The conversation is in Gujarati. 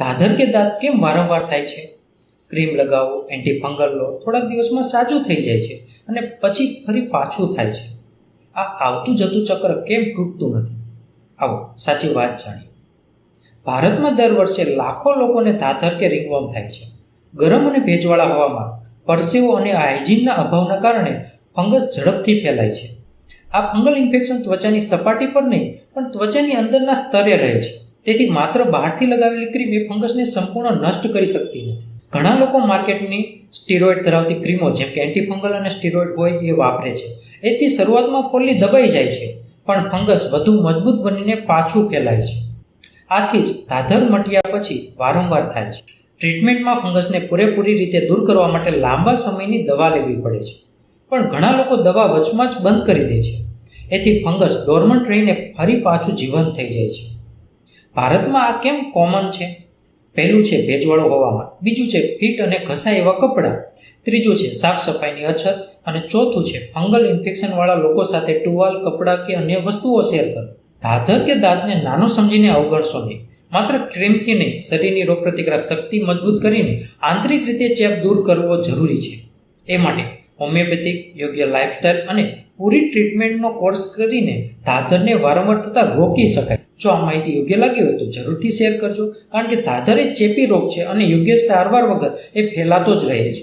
ધાધર કે દાંત કેમ વારંવાર થાય છે? ક્રીમ લગાવો એન્ટી ફંગલ લો, થોડાક દિવસમાં સાજું થઈ જાય છે અને પછી ફરી પાછું થાય છે. આ આવતું જતું ચક્ર કેમ તૂટતું નથી? આવો, સાચી વાત જાણીએ. ભારતમાં દર વર્ષે લાખો લોકોને ધાધર કે રિંગવોર્મ થાય છે. ગરમ અને ભેજવાળા હવામાં પરસેવો અને હાઇજીનના અભાવના કારણે ફંગસ ઝડપથી ફેલાય છે. આ ફંગલ ઇન્ફેક્શન ત્વચાની સપાટી પર નહીં, પણ ત્વચાની અંદરના સ્તરે રહે છે. તેથી માત્ર બહારથી લગાવેલી ક્રીમ એ ફંગસને સંપૂર્ણ નષ્ટ કરી શકતી નથી. ઘણા લોકો માર્કેટની સ્ટીરોઇડ ધરાવતી ક્રીમો, જેમ કે એન્ટીફંગલ અને સ્ટીરોઇડ હોય, એ વાપરે છે. એથી શરૂઆતમાં ફોલ્લી દબાઈ જાય છે, પણ ફંગસ વધુ મજબૂત બનીને પાછું ફેલાય છે. આથી જ ધાધર મટ્યા પછી વારંવાર થાય છે. ટ્રીટમેન્ટમાં ફંગસને પૂરેપૂરી રીતે દૂર કરવા માટે લાંબા સમયની દવા લેવી પડે છે. પણ ઘણા લોકો દવા વચમાં જ બંધ કરી દે છે. એથી ફંગસ ડોર્મન્ટ રહીને ફરી પાછું જીવંત થઈ જાય છે. ભારતમાં આ કેમ કોમન છે? પહેલું છે ભેજવાળું હવામાન, બીજું છે ફિટ અને ઘસાય એવા કપડાં, ત્રીજું છે સાફ સફાઈની અછત, અને ચોથું છે ફંગલ ઇન્ફેક્શનવાળા લોકો સાથે ટુવાલ, કપડાં કે અન્ય વસ્તુઓ શેર કરો. ધાધર કે દાંતને નાનો સમજીને અવગણશો નહીં. માત્ર ક્રીમથી નહીં, શરીરની રોગપ્રતિકારક શક્તિ મજબૂત કરીને આંતરિક રીતે ચેપ દૂર કરવો જરૂરી છે. એ માટે હોમિયોપેથિક, યોગ્ય લાઇફસ્ટાઇલ અને પૂરી ટ્રીટમેન્ટનો કોર્સ કરીને ધાધરને વારંવાર થતાં રોકી શકાય. જો આ માહિતી યોગ્ય લાગી હોય તો જરૂરથી શેર કરજો, કારણ કે ધાધર એ ચેપી રોગ છે અને યોગ્ય સારવાર વગર એ ફેલાતો જ રહે છે.